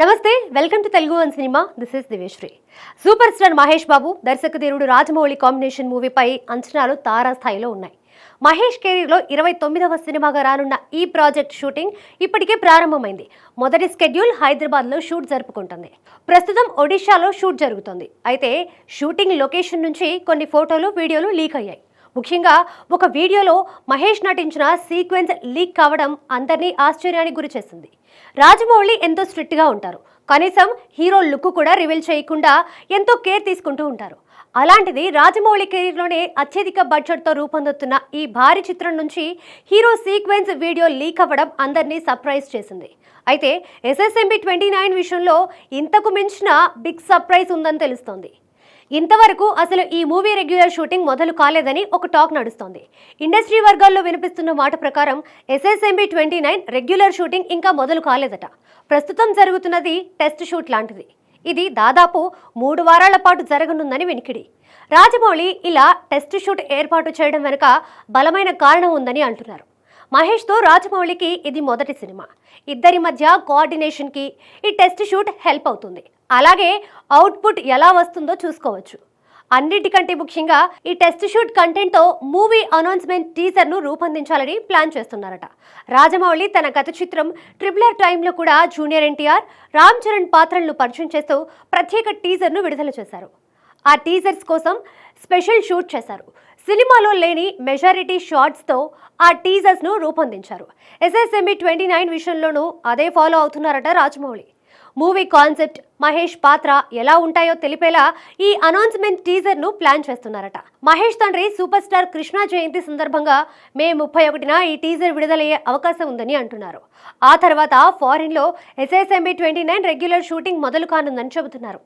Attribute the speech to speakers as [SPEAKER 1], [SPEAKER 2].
[SPEAKER 1] నమస్తే welcome to Telugu one cinema. This is దివేశ్రీ super star Mahesh Babu దర్శకధీరుడు Rajamouli combination మూవీపై అంచనాలు తారాస్థాయిలో ఉన్నాయి. మహేష్ కెరీర్లో ఇరవై తొమ్మిదవ సినిమాగా రానున్న ఈ ప్రాజెక్ట్ షూటింగ్ ఇప్పటికే ప్రారంభమైంది. మొదటి స్కెడ్యూల్ హైదరాబాద్లో షూట్ జరుపుకుంటుంది. ప్రస్తుతం ఒడిశాలో షూట్ జరుగుతుంది. అయితే షూటింగ్ లొకేషన్ నుంచి కొన్ని ఫోటోలు వీడియోలు లీక్ అయ్యాయి. ముఖ్యంగా ఒక వీడియోలో మహేష్ నటించిన సీక్వెన్స్ లీక్ కావడం అందరినీ ఆశ్చర్యానికి గురి చేసింది. రాజమౌళి ఎంతో స్ట్రిక్ట్గా ఉంటారు. కనీసం హీరో లుక్ కూడా రివీల్ చేయకుండా ఎంతో కేర్ తీసుకుంటూ ఉంటారు. అలాంటిది రాజమౌళి కెరీర్లోనే అత్యధిక బడ్జెట్తో రూపొందుతున్న ఈ భారీ చిత్రం నుంచి హీరో సీక్వెన్స్ వీడియో లీక్ అవ్వడం అందరినీ సర్ప్రైజ్ చేసింది. అయితే ఎస్ఎస్ఎంబి ట్వంటీ నైన్ విషయంలో ఇంతకు మించిన బిగ్ సర్ప్రైజ్ ఉందని తెలుస్తోంది. ఇంతవరకు అసలు ఈ మూవీ రెగ్యులర్ షూటింగ్ మొదలు కాలేదని ఒక టాక్ నడుస్తోంది. ఇండస్ట్రీ వర్గాల్లో వినిపిస్తున్న మాట ప్రకారం SSMB twenty nine regular shooting ఇంకా మొదలు కాలేదట. ప్రస్తుతం జరుగుతున్నది టెస్ట్ షూట్ లాంటిది. ఇది దాదాపు మూడు వారాల పాటు జరగనుందని వినికిడి. రాజమౌళి ఇలా టెస్ట్ షూట్ ఏర్పాటు చేయడం వెనుక బలమైన కారణం ఉందని అంటున్నారు. మహేష్తో రాజమౌళికి ఇది మొదటి సినిమా. ఇద్దరి మధ్య కోఆర్డినేషన్కి ఈ టెస్ట్ షూట్ హెల్ప్ అవుతుంది. అలాగే అవుట్పుట్ ఎలా వస్తుందో చూసుకోవచ్చు. అన్నిటికంటే ముఖ్యంగా ఈ టెస్ట్ షూట్ కంటెంట్తో మూవీ అనౌన్స్మెంట్ టీజర్ను రూపొందించాలని ప్లాన్ చేస్తున్నారట. రాజమౌళి తన గత చిత్రం ట్రిపులర్ టైంలో కూడా జూనియర్ ఎన్టీఆర్ రామ్ చరణ్ పాత్రలను పరిచయం చేస్తూ ప్రత్యేక టీజర్ను విడుదల చేశారు. ఆ టీజర్స్ కోసం స్పెషల్ షూట్ చేశారు. సినిమాలో లేని మెజారిటీ షార్ట్స్తో ఆ టీజర్స్ను రూపొందించారు. ఎస్ఎస్ఎంఈ ట్వంటీ నైన్ విషయంలోనూ అదే ఫాలో అవుతున్నారట రాజమౌళి. మూవీ కాన్సెప్ట్ మహేష్ పాత్ర ఎలా ఉంటాయో తెలిపేలా ఈ అనౌన్స్మెంట్ టీజర్ను ప్లాన్ చేస్తున్నారట. మహేష్ తండ్రి సూపర్ స్టార్ కృష్ణ జయంతి సందర్భంగా మే ముప్పై ఒకటిన ఈ టీజర్ విడుదలయ్యే అవకాశం ఉందని అంటున్నారు. ఆ తర్వాత ఫారిన్లో SSMB twenty nine regular shooting మొదలు కానుందని చెబుతున్నారు.